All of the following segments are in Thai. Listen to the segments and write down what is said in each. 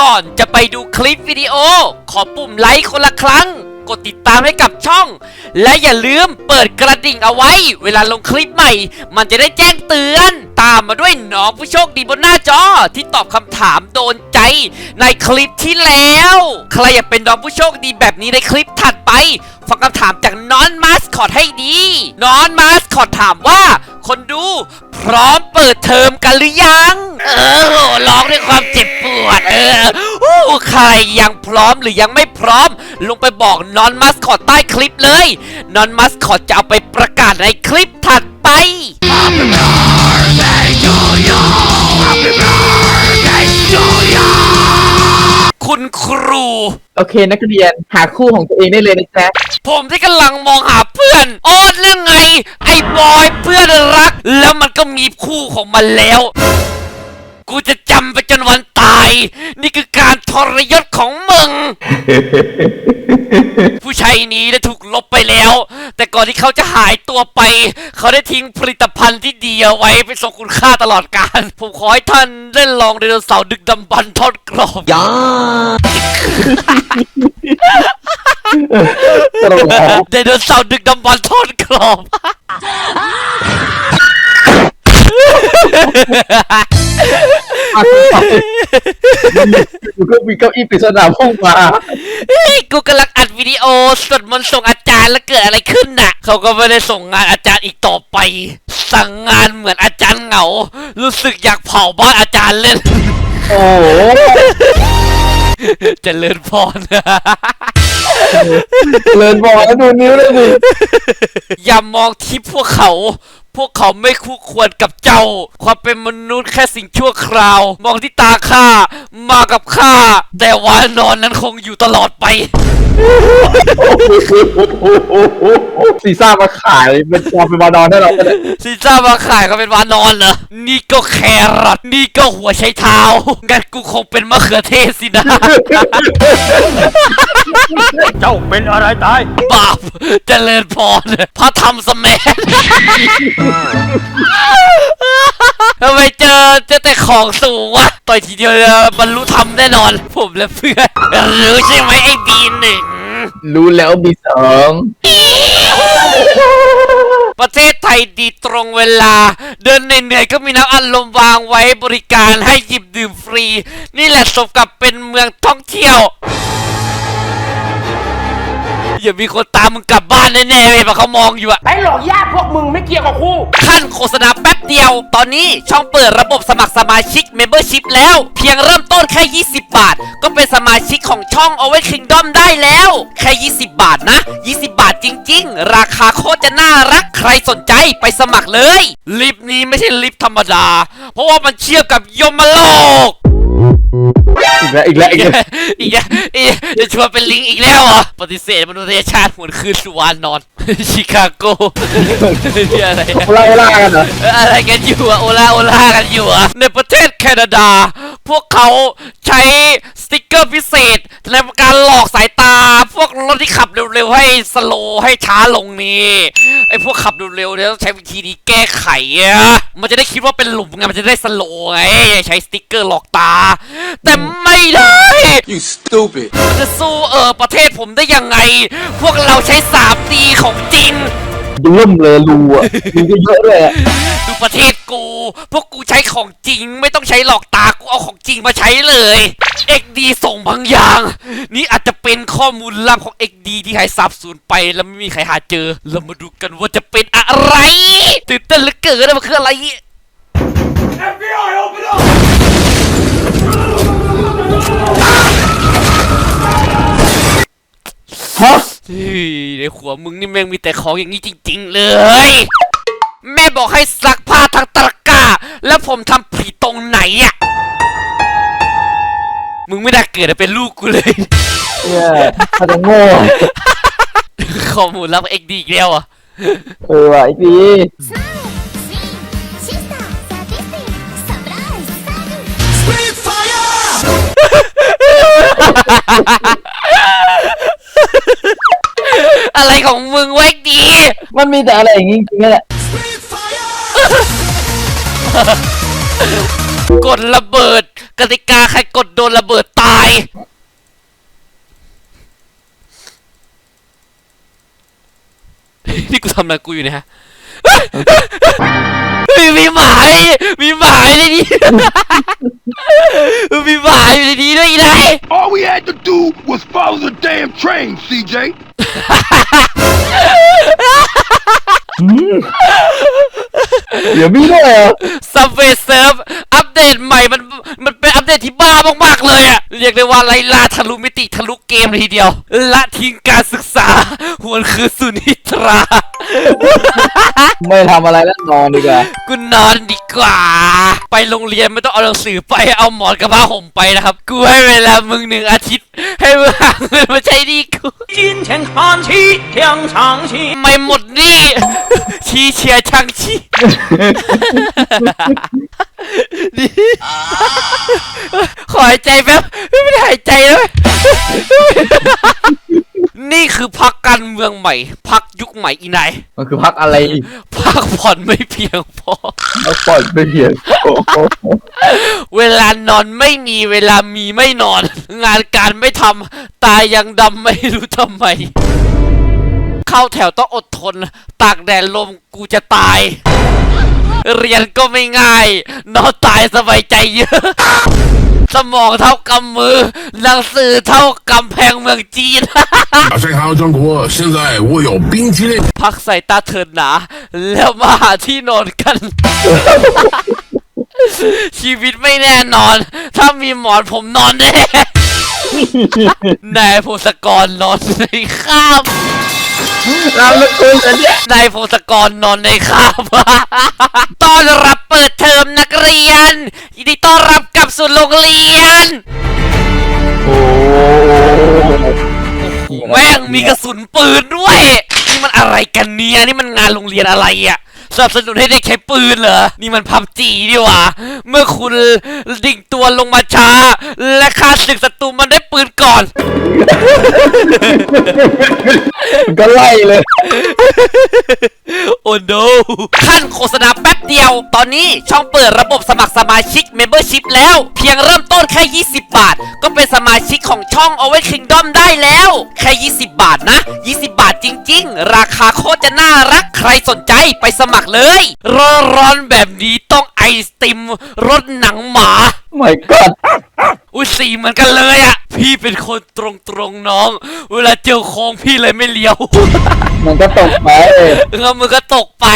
ก่อนจะไปดูคลิปวิดีโอ ขอปุ่มไลค์คนละครั้ง กดติดตามให้กับช่อง และอย่าลืมเปิดกระดิ่งเอาไว้ เวลาลงคลิปใหม่ มันจะได้แจ้งเตือน ตามมาด้วยน้องผู้โชคดีบนหน้าจอ ที่ตอบคำถามโดนใจ ในคลิปที่แล้ว ใครอยากเป็นน้องผู้โชคดีแบบนี้ในคลิปถัดไป ฟังคำถามจากน้อนมาสคอตให้ดีน้อนมาสคอตถามว่า คนดู พร้อมเปิดเทอมกันหรือยัง เออร้องด้วยความเจ็บปวด เอออู้ใครยังพร้อมหรือยังไม่พร้อม ลงไปบอกนอนมัสคอตใต้คลิปเลย นอนมัสคอตจะเอาไปประกาศใน โอเคนักเรียนหาคู่ของตัวเองได้เลยนะจ๊ะผมที่กำลังมองหาเพื่อนโอ้เรื่องไง ไอ้บอยเพื่อนรัก แล้วมันก็มีคู่ของมันแล้ว กูจะจำไปจนวันตาย นี่คือการทรยศของมึง ผู้ชายนี้ได้ถูกลบไปแล้ว แต่ก่อนที่เขาจะหายตัวไป เขาได้ทิ้งผลิตภัณฑ์ที่ดีเอาไว้เป็นทรงคุณค่าตลอดกาลผมขอให้ท่านได้ลองไดโนเสาร์ดึกดำบรรพ์ทอดกรอบยาตลกแล้วไดโนเสาร์ดึกดำบรรพ์ทอดกรอบ อะอยู่ก็มีเก้าอี้ปริศนาพุ่งมาเฮ้ยกูกำลังอัดวิดีโอสดมันต์ส่งอาจารย์แล้วเกิดอะไรขึ้นน่ะ เขาก็ไม่ได้ส่งงานอาจารย์อีกต่อไป สั่งงานเหมือนอาจารย์เหงา รู้สึกอยากเผาบ้านอาจารย์เล่น โอ้โหเจริญพร เลินบอกแล้วดูนิ้วเลยดิอย่ามองที่พวกเขา พวกเขาไม่คู่ควรกับเจ้า ความเป็นมนุษย์แค่สิ่งชั่วคราว มองที่ตาข้ามากับข้า แต่วานอนนั้นคงอยู่ตลอดไป ซีซ่ามาขายเป็นจอเป็นมานอนให้เราก็ได้ซีซ่ามาขายเขาเป็นวานอนเหรอ นี่ก็แครอทนี่ก็หัวใช้เท้า งั้นกูคงเป็นมะเขือเทศสินะ เจ้าเป็นอะไรตาย บาปเจริญพรพระธรรมสแมนทำไมเจอเจอแต่ของสูงวะต่อยทีเดียวบรรลุธรรมแน่นอน ผมและเพื่อนรู้ใช่ไหมไอ้บีหนึ่งรู้แล้วมีสองประเทศไทยดีตรงเวลา เดินเหนื่อยๆก็มีน้ำอัดลมวางไว้บริการให้หยิบดื่มฟรี นี่แหละสมกับเป็นเมืองท่องเที่ยว อย่ามีคนตามมึงกลับบ้านแน่ๆเลยเพราะเขามองอยู่อะไอ้หลอกญาติพวกมึงไม่เกี่ยวกับคู่ขั้นโฆษณาแป๊บเดียว ตอนนี้ช่องเปิดระบบสมัครสมาชิก Membership แล้ว เพียงเริ่มต้นแค่ 20 บาท ก็เป็นสมาชิกของช่อง o w e Kingdom ได้แล้ว แค่ 20 บาทนะ 20 บาทจริง ๆ ราคาโคตรจะน่ารัก ใครสนใจไปสมัครเลย ลิฟต์นี้ไม่ใช่ลิฟต์ธรรมดา เพราะว่ามันเชื่อมกับยมโลก อีกแล้วอีกแล้วอีกแล้วอีกแล้วอีกจะชวนเป็นลิงอีกแล้วเหรอปฏิเสธมนุษยชาติหวนคืนสู่วานอน ชิคาโกนี่อะไรอะโอล่าโอล่ากันเหรออะไรกันอยู่อะโอลาโอลากันอยู่อะในประเทศแคนาดา พวกเขาใช้สติกเกอร์พิเศษในการหลอกสายตา พวกรถที่ขับเร็วๆให้สโลว์ให้ช้าลงนี่ไอพวกขับเร็วๆเนี่ยต้องใช้วิธีนี้แก้ไขอะมันจะได้คิดว่าเป็นหลุมไงมันจะได้สโลว์ไงใช้สติกเกอร์หลอกตา แต่ไม่ได้ You stupid. จะสู้เออประเทศผมได้ยังไง พวกเราใช้ 3D ของจริงดู เริ่มเลยรูอะรูก็เยอะเลยอะดูประเทศกู พวกกูใช้ของจริง ไม่ต้องใช้หลอกตา กูเอาของจริงมาใช้เลย XD ส่งบางอย่าง นี่อาจจะเป็นข้อมูลลับของ XD ที่หายสับสูญไปแล้วไม่มีใครหาเจอ เรามาดูกันว่าจะเป็นอะไรตื่นเต้นเหลือเกินนะมันคืออะไร FBI open up ฮะ เฮ้ยในหัวมึงนี่แม่งมีแต่ของอย่างนี้จริง ๆ เลย แม่บอกให้ซักผ้าทางตะกร้า แล้วผมทำผิดตรงไหนอะมึงไม่น่าเกิดมาเป็นลูกกูเลยเนี่ยมันจะโง่ข้อมูลลับเอ็กดีอีกแล้วอะ เออว่ะไอ้ดีอ มันมีแต่อะไรอย่างงี้จริงๆแหละ กดระเบิด กติกาใครกดโดนระเบิดตนี่กูทำอะไรกูอยู่เนี่ยฮะเฮ้ยมีหมามีหมาในนี้ มีหมาอยู่ในนี้ด้วยอีไน All we had to do was follow the damn train, CJ. เดี๋ยวมีด้วยเหรอซับเวเซิร์ฟอัปเดตใหม่มันมันเป็นอัปเดตที่บ้ามากๆเลยอะเรียกได้ว่าไล่ล่าทะลุมิติทะลุเกมเลยทีเดียว ละทิ้งการศึกษาหวนคือสุนิทรา ไม่ทำอะไรแล้วนอนดีกว่า กูนอนดีกว่า ไปโรงเรียนไม่ต้องเอาหนังสือไปเอาหมอนกับผ้าห่มไปนะครับ กูให้เวลามึงหนึ่งอาทิตย์ ให้มึงหาเงินมาใช้หนี่กู 金钱看齐，两场戏。 ไม่หมดหนี่ ชีเชียร์ช่างชี นี่ขอหายใจแป๊บไม่ได้หายใจแล้ว นี่คือพักการเมืองใหม่ พักยุคใหม่อีไหนมันคือพักอะไรพักผ่อนไม่เพียงพอพักผ่อนไปเพียงโอ้โหเวลานอนไม่มีเวลามีไม่นอน งานการไม่ทำตายยังดำไม่รู้ทำไม เข้าแถวต้องอดทน ตากแดดลมกูจะตาย เรียนก็ไม่ง่าย นอนตายสบายใจเยอะ สมองเท่ากำมือ หนังสือเท่ากำแพงเมืองจีน 打开还有中国，现在我有冰淇淋。 พักใส่ตาเถินหนา แล้วมาหาที่นอนกัน ชีวิตไม่แน่นอน ถ้ามีหมอนผมนอนแน่ นายพงศกรนอนในข้าม เราละคุณอันเนี้ย นายพงศกรนอนในข้าม ต้อนรับเปิดเทอมนักเรียน ยินดีต้อนรับ กลับสู่โรงเรียน โอ้แม่งมีกระสุนปืนด้วย นี่มันอะไรกันเนี่ย นี่มันงานโรงเรียนอะไรอะสนับสนุนให้เด็กใช้ปืนเหรอ นี่มันพับจีดีหว่า เมื่อคุณดิ่งตัวลงมาช้า และฆ่าศึกศัตรูมันได้ปืนก่อนมันก็ไล่เลย โอ้ no ขั้นโฆษณาแป๊บเดียว ตอนนี้ช่องเปิดระบบสมัครสมาชิก Membership แล้ว เพียงเริ่มต้นแค่ 20 บาท ก็เป็นสมาชิกของช่อง o w e Kingdom ได้แล้ว แค่ 20 บาทนะ 20 บาทจริง ๆ ราคาโคตรจะน่ารัก ใครสนใจไปสมัครเลย ร้อนๆแบบนี้ต้องไอศติมรสหนังหมาไม่ก็ อุ้ยสีเหมือนกันเลยอะพี่เป็นคนตรงๆน้อง เวลาเจอโค้งพี่เลยไม่เลี้ยว มันก็ตกไปแล้วมือก็ตกไป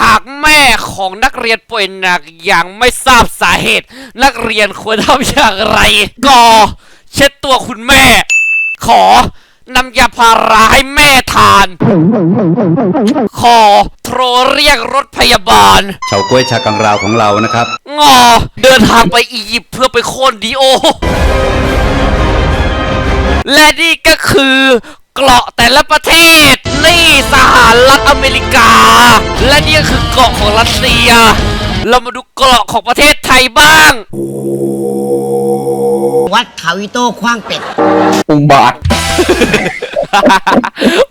หากแม่ของนักเรียนป่วยหนักอย่างไม่ทราบสาเหตุ นักเรียนควรทำอย่างไรก็เช็ดตัวคุณแม่ ขอนำยาพาราให้แม่ทาน ขอโทรเรียกรถพยาบาล เฉาก้วยชากังราวของเรานะครับ งอ เดินทางไปอียิปต์เพื่อไปโค่นดีโอ และนี่ก็คือเกาะแต่ละประเทศ นี่สหรัฐอเมริกา และนี่ก็คือเกาะของรัสเซีย เรามาดูเกาะของประเทศไทยบ้าง วัดเขาอิโต้คว้างเป็ด อุงบาท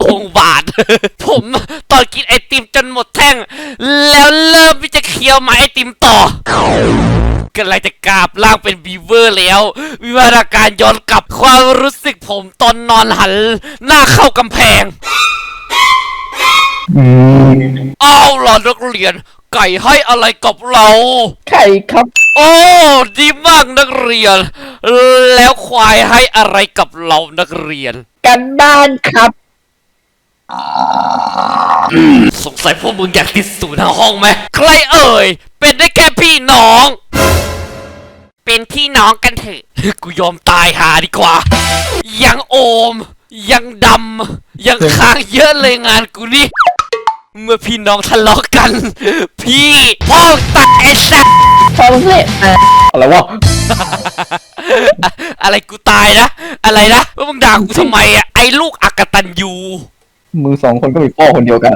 องค์บาท ผมตอนกินไอติมจนหมดแท่ง แล้วเริ่มที่จะเคี้ยวไม้ไอติมต่อกำลังจะกราบร่างเป็นบีเวอร์แล้ว วิวัฒนาการย้อนกลับความรู้สึกผมตอนนอนหัน หน้าเข้ากำแพงอืมเอาล่ะนักเรียน ไก่ให้อะไรกับเรา ไข่ครับ โอ้ดีมากนักเรียน แล้วควายให้อะไรกับเรานักเรียน กันบ้านครับ สงสัยพวกมึงอยากติดศูนย์ทางห้องไหมใครเอ่ย เป็นได้แค่พี่น้อง เป็นพี่น้องกันเถอะ กูยอมตายหาดีกว่า ยังโอม ยังดำ ยังค้างเยอะเลยงานกูนี่ เมื่อพี่น้องทะเลาะกัน พี่พ่อตายไอ้สัส ฟังสิอะไรวะอะไรกูตายนะ อะไรนะว่ามึงด่ากูทำไมอะไอ้ลูกอักตันยูมึงสองคนก็มีพ่อคนเดียวกัน